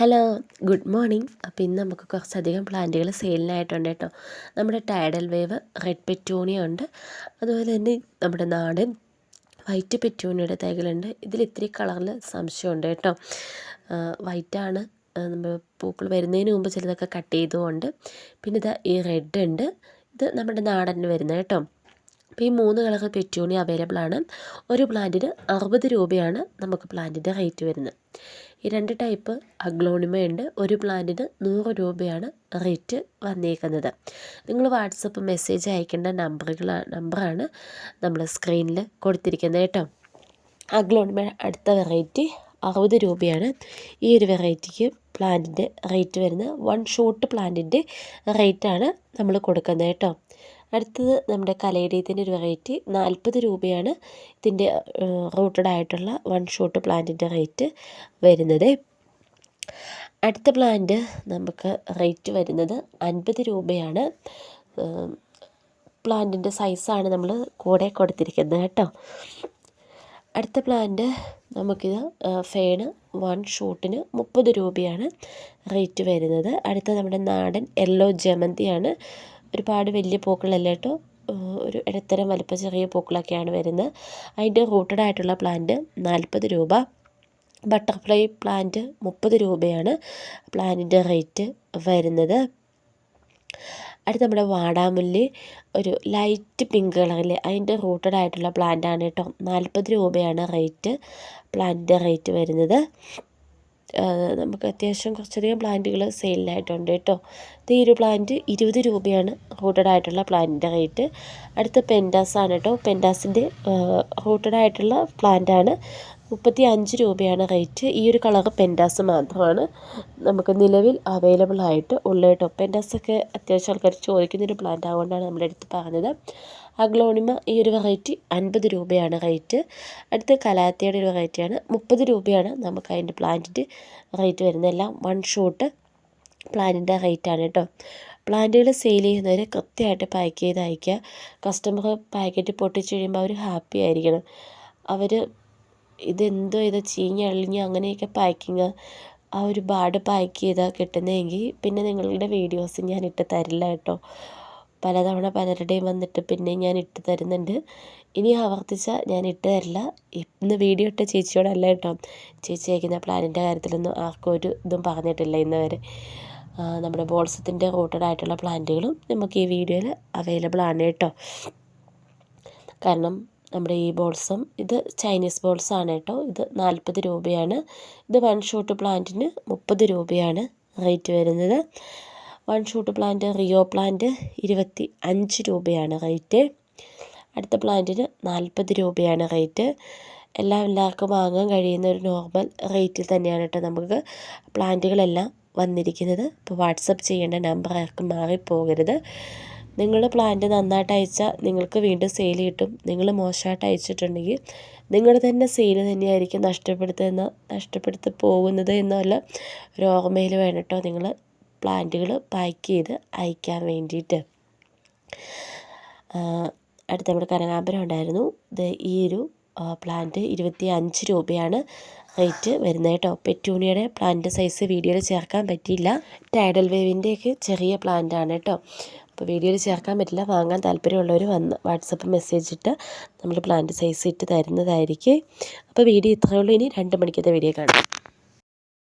Hello good morning അപ്പോൾ ഇന്ന് നമുക്ക് കുറച്ചധികം പ്ലാന്റുകൾ സെയിലിനായിട്ടുണ്ട് കേട്ടോ. നമ്മുടെ ടൈഡൽ വേവ് റെഡ് പെറ്റൂണിയ ഉണ്ട്. അതുപോലെ തന്നെ നമ്മുടെ നാടൻ വൈറ്റ് പെറ്റൂണിയുടെ തൈകളുണ്ട് ഇതിൽ ഇത്തിരി കളറിൽ സംശയമുണ്ട് കേട്ടോ. വൈറ്റാണ് നമ്മൾ പൂക്കൾ വരുന്നതിന് മുമ്പ് ചിലതൊക്കെ കട്ട് ചെയ്തുകൊണ്ട്. പിന്നെ ഇതാ ഈ റെഡ് ഉണ്ട്. ഇത് നമ്മുടെ നാടൻ വരുന്നത് കേട്ടോ. അപ്പോൾ ഈ മൂന്ന് കളർ പെറ്റൂണി അവൈലബിൾ ആണ്. ഒരു പ്ലാന്റിന് അറുപത് രൂപയാണ് നമുക്ക് പ്ലാന്റിന്റെ റേറ്റ് വരുന്നത്. ഈ രണ്ട് ടൈപ്പ് അഗ്ലോണിമയുണ്ട്. ഒരു പ്ലാന്റിന് നൂറ് രൂപയാണ് റേറ്റ് വന്നേക്കുന്നത്. നിങ്ങൾ വാട്സപ്പ് മെസ്സേജ് അയക്കേണ്ട നമ്പറുകൾ നമ്പറാണ് നമ്മൾ സ്ക്രീനിൽ കൊടുത്തിരിക്കുന്നത് കേട്ടോ. അഗ്ലോണിമ അടുത്ത വെറൈറ്റി അറുപത് രൂപയാണ്. ഈ ഒരു വെറൈറ്റിക്ക് പ്ലാന്റിന്റെ റേറ്റ് വരുന്നത് വൺ ഷോട്ട് പ്ലാന്റിന്റെ റേറ്റാണ് നമ്മൾ കൊടുക്കുന്നത് കേട്ടോ. അടുത്തത് നമ്മുടെ കലയിടീത്തിന്റെ ഒരു വെറൈറ്റി നാൽപ്പത് രൂപയാണ് ഇതിന്റെ റൂട്ടഡ് ആയിട്ടുള്ള വൺ ഷോട്ട് പ്ലാന്റിന്റെ റേറ്റ് വരുന്നത്. അടുത്ത പ്ലാന്റ് നമുക്ക് റേറ്റ് വരുന്നത് അൻപത് രൂപയാണ്. പ്ലാന്റിന്റെ സൈസാണ് നമ്മൾ കൂടെ കൊടുത്തിരിക്കുന്നത് കേട്ടോ. അടുത്ത പ്ലാന്റ് നമുക്കിത് ഫേണ് വൺ ഷൂട്ടിന് മുപ്പത് രൂപയാണ് റേറ്റ് വരുന്നത്. അടുത്ത നമ്മുടെ നാടൻ യെല്ലോ ജമന്തിയാണ്. ഒരുപാട് വലിയ പൂക്കളല്ല കേട്ടോ. ഒരു ഇടത്തരം വലിപ്പ ചെറിയ പൂക്കളൊക്കെയാണ് വരുന്നത്. അതിന്റെ റൂട്ടഡ് ആയിട്ടുള്ള പ്ലാന്റ് നാൽപ്പത് രൂപ. ബട്ടർഫ്ലൈ പ്ലാന്റ് മുപ്പത് രൂപയാണ് പ്ലാന്റിന്റെ റേറ്റ് വരുന്നത്. അടുത്ത് നമ്മുടെ വാടാമുല്ലി ഒരു ലൈറ്റ് പിങ്ക് കളറിൽ അതിന്റെ റൂട്ടഡ് ആയിട്ടുള്ള പ്ലാന്റ് ആണ് കേട്ടോ. നാൽപ്പത് രൂപയാണ് റേറ്റ് പ്ലാന്റിന്റെ റേറ്റ് വരുന്നത്. നമുക്ക് അത്യാവശ്യം കുറച്ചധികം പ്ലാന്റുകൾ സെയിലിനായിട്ടുണ്ട് കേട്ടോ. ഇത് ഈ ഒരു പ്ലാന്റ് ഇരുപത് രൂപയാണ് റൂട്ടഡ് ആയിട്ടുള്ള പ്ലാന്റിന്റെ റേറ്റ്. അടുത്ത പെൻഡാസ് ആണ് കേട്ടോ. പെൻഡാസിന്റെ റൂട്ടഡ് ആയിട്ടുള്ള പ്ലാന്റാണ് മുപ്പത്തി അഞ്ച് രൂപയാണ് റേറ്റ്. ഈ ഒരു കളർ പെൻഡാസ് മാത്രമാണ് നമുക്ക് നിലവിൽ അവൈലബിൾ ആയിട്ട് ഉള്ളത് കേട്ടോ. പെൻഡാസൊക്കെ അത്യാവശ്യം ആൾക്കാർ ചോദിക്കുന്നൊരു പ്ലാന്റ് ആയതുകൊണ്ടാണ് നമ്മളെടുത്ത് പറഞ്ഞത്. അഗ്ലോണിമ ഈ ഒരു വെറൈറ്റി അൻപത് രൂപയാണ് റേറ്റ് അടുത്ത കലാത്തിയുടെ ഒരു വെറൈറ്റിയാണ് മുപ്പത് രൂപയാണ് നമുക്ക് അതിന്റെ പ്ലാന്റിന്റെ റേറ്റ് വരുന്നത്. എല്ലാം വൺ ഷോട്ട് പ്ലാന്റിന്റെ റേറ്റാണ് കേട്ടോ. പ്ലാന്റുകൾ സെയിൽ ചെയ്യുന്നവർ കൃത്യമായിട്ട് പാക്ക് ചെയ്ത് അയക്കുക കസ്റ്റമർ പാക്കറ്റ് പൊട്ടിച്ച് കഴിയുമ്പോൾ അവർ ഹാപ്പി ആയിരിക്കണം. അവർ ഇതെന്തോ ഇത് ചീഞ്ഞളിഞ്ഞ് അങ്ങനെയൊക്കെ പാക്കിങ് ആ ഒരു ബാഡ് പാക്ക് ചെയ്താൽ കിട്ടുന്നതെങ്കിൽ പിന്നെ നിങ്ങളുടെ വീഡിയോസ് ഞാൻ ഇട്ട് തരില്ല കേട്ടോ. പലതവണ പലരുടെയും വന്നിട്ട് പിന്നെയും ഞാൻ ഇട്ട് തരുന്നുണ്ട്. ഇനി ആവർത്തിച്ചാൽ ഞാൻ ഇട്ട് തരില്ല. ഇന്ന് വീഡിയോ ഇട്ട ചേച്ചിയോടല്ല കേട്ടോ. ചേച്ചി അയക്കുന്ന പ്ലാനിന്റെ കാര്യത്തിലൊന്നും ആർക്കും ഒരു ഇതും പറഞ്ഞിട്ടില്ല ഇന്ന് വരെ. നമ്മുടെ ബോൾസത്തിന്റെ റൂട്ടഡ് ആയിട്ടുള്ള പ്ലാന്റുകളും നമുക്ക് ഈ വീഡിയോയിൽ അവൈലബിൾ ആണ് കേട്ടോ. കാരണം നമ്മുടെ ഈ ബോൾസം ഇത് ചൈനീസ് ബോൾസ് ആണ് കേട്ടോ. ഇത് നാൽപ്പത് രൂപയാണ്. ഇത് വൺ ഷോട്ട് പ്ലാന്റിന് മുപ്പത് രൂപയാണ് റേറ്റ് വരുന്നത്. വൺ ഷൂട്ട് പ്ലാന്റ് റിയോ പ്ലാന്റ് ഇരുപത്തി അഞ്ച് രൂപയാണ് റേറ്റ് അടുത്ത പ്ലാന്റിന് നാൽപ്പത് രൂപയാണ് റേറ്റ് എല്ലാം എല്ലാവർക്കും വാങ്ങാൻ കഴിയുന്ന ഒരു നോർമൽ റേറ്റിൽ തന്നെയാണ് കേട്ടോ നമുക്ക് പ്ലാന്റുകളെല്ലാം വന്നിരിക്കുന്നത്. അപ്പോൾ വാട്സപ്പ് ചെയ്യേണ്ട നമ്പർ ആർക്കും മാറിപ്പോകരുത്. നിങ്ങൾ പ്ലാന്റ് നന്നായിട്ട് അയച്ചാൽ നിങ്ങൾക്ക് വീണ്ടും സെയിൽ കിട്ടും. നിങ്ങൾ മോശമായിട്ട് അയച്ചിട്ടുണ്ടെങ്കിൽ നിങ്ങൾ തന്നെ സെയിൽ തന്നെയായിരിക്കും നഷ്ടപ്പെടുത്തുന്ന നഷ്ടപ്പെടുത്തി പോകുന്നത് എന്നുള്ള ഒരു ഓർമ്മയിൽ വേണം കേട്ടോ നിങ്ങൾ പ്ലാന്റുകൾ പാക്ക് ചെയ്ത് അയക്കാൻ വേണ്ടിയിട്ട്. അടുത്ത നമ്മുടെ കനകാമ്പരം ഉണ്ടായിരുന്നു. ഇത് ഈ ഒരു പ്ലാന്റ് ഇരുപത്തി അഞ്ച് രൂപയാണ് റേറ്റ് വരുന്നത് കേട്ടോ. പെറ്റൂണിയുടെ പ്ലാന്റ് സൈസ് വീഡിയോയിൽ ചേർക്കാൻ പറ്റിയില്ല. ടൈഡൽ വേവിന്റെയൊക്കെ ചെറിയ പ്ലാന്റ് ആണ് കേട്ടോ. അപ്പോൾ വീഡിയോയിൽ ചേർക്കാൻ പറ്റില്ല. വാങ്ങാൻ താല്പര്യമുള്ളവർ വന്ന് വാട്സപ്പ് മെസ്സേജ് ഇട്ട് നമ്മൾ പ്ലാന്റ് സൈസ് ഇട്ട് തരുന്നതായിരിക്കും. അപ്പോൾ വീഡിയോ ഇത്രയേ ഉള്ളൂ ഇനി രണ്ട് മണിക്കത്തെ വീഡിയോ കാണാം.